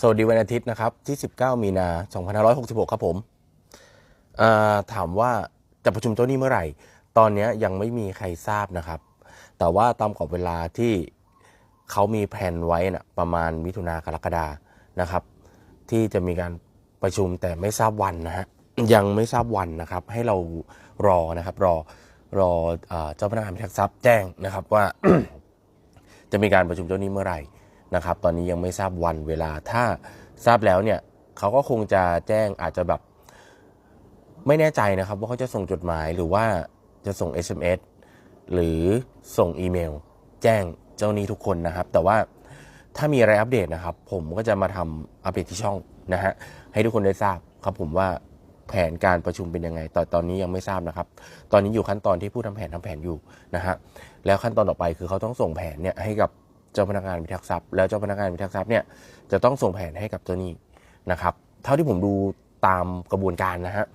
สวัสดีวันอาทิตย์นะครับที่ 19 มีนา2566 ครับผมถามว่าจะประชุมเจ้าหนี้เมื่อไหร่ ตอนนี้ยังไม่มีใครทราบนะครับ แต่ว่าตามกรอบเวลาที่เขามีแผนไว้นะประมาณมิถุนากรกฎานะครับ ที่จะมีการประชุมแต่ไม่ทราบวันนะฮะยังไม่ทราบวันนะครับ ให้เรารอนะครับรอรอเอ่อเจ้าพนักงานพิทักษ์ทรัพย์แจ้งนะครับว่า จะมีการประชุมเจ้าหนี้เมื่อไหร่ นะครับตอนนี้ยังไม่ทราบวันเวลาถ้าทราบแล้วเนี่ยเขาก็คงจะแจ้งอาจจะแบบไม่แน่ใจนะครับว่าเขาจะส่งจดหมายหรือว่าจะส่ง SMS หรือส่งอีเมล แจ้งเจ้าหนี้ทุกคนนะครับ แต่ว่าถ้ามีอะไรอัปเดตนะครับ ผมก็จะมาทำอัปเดตที่ช่องนะฮะให้ทุกคนได้ทราบครับผมว่าแผนการประชุมเป็นยังไงตอนตอนนี้ยังไม่ทราบนะครับ ตอนนี้อยู่ขั้นตอนที่ผู้ทำแผนทำแผนอยู่นะฮะแล้วขั้นตอนต่อไปคือเขาต้องส่งแผนเนี่ยให้กับ เจ้าพนักงานพิทักษ์ทรัพย์แล้วเจ้าพนักงานพิทักษ์ทรัพย์เนี่ยจะต้องส่งแผนให้กับเจ้าหนี้นะครับ เท่าที่ผมดูตามกระบวนการนะฮะ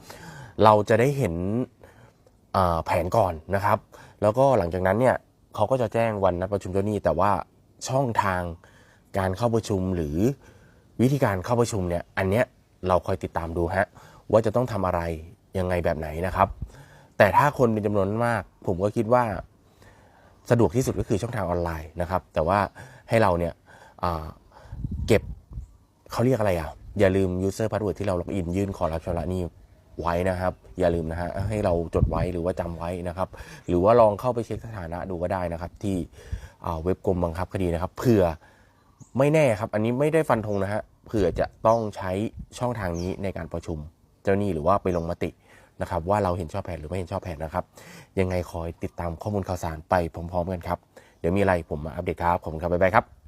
เราจะได้เห็นแผนก่อนนะครับ แล้วก็หลังจากนั้นเนี่ยเขาก็จะแจ้งวันนัดประชุมเจ้าหนี้ แต่ว่าช่องทางการเข้าประชุมหรือวิธีการเข้าประชุมเนี่ยอันเนี้ยเราคอยติดตามดูฮะว่าจะต้องทำอะไรยังไงแบบไหนนะครับ แต่ถ้าคนเป็นจำนวนมาก ผมก็คิดว่า สะดวกที่สุดก็คือช่องทางออนไลน์นะครับ แต่ว่าให้เราเนี่ยเก็บเขาเรียกอะไรอะ อย่าลืม user password ที่เราล็อกอินยื่นขอรับชำระนี้ไว้นะครับ อย่าลืมนะฮะให้เราจดไว้หรือว่าจำไว้นะครับ หรือว่าลองเข้าไปเช็คสถานะดูก็ได้นะครับ ที่เว็บกรมบังคับคดีนะครับเผื่อไม่แน่ครับ อันนี้ไม่ได้ฟันธงนะฮะเผื่อจะต้องใช้ช่องทางนี้ในการประชุมเจ้าหนี้หรือว่าไปลงมตินะครับว่าเราเห็นชอบแผนหรือไม่เห็นชอบแผนนะครับ ยังไงคอยติดตามข้อมูลข่าวสารไปพร้อมๆกันครับ เดี๋ยวมีอะไรผมมาอัปเดตครับ ขอบคุณครับบ๊ายบายครับ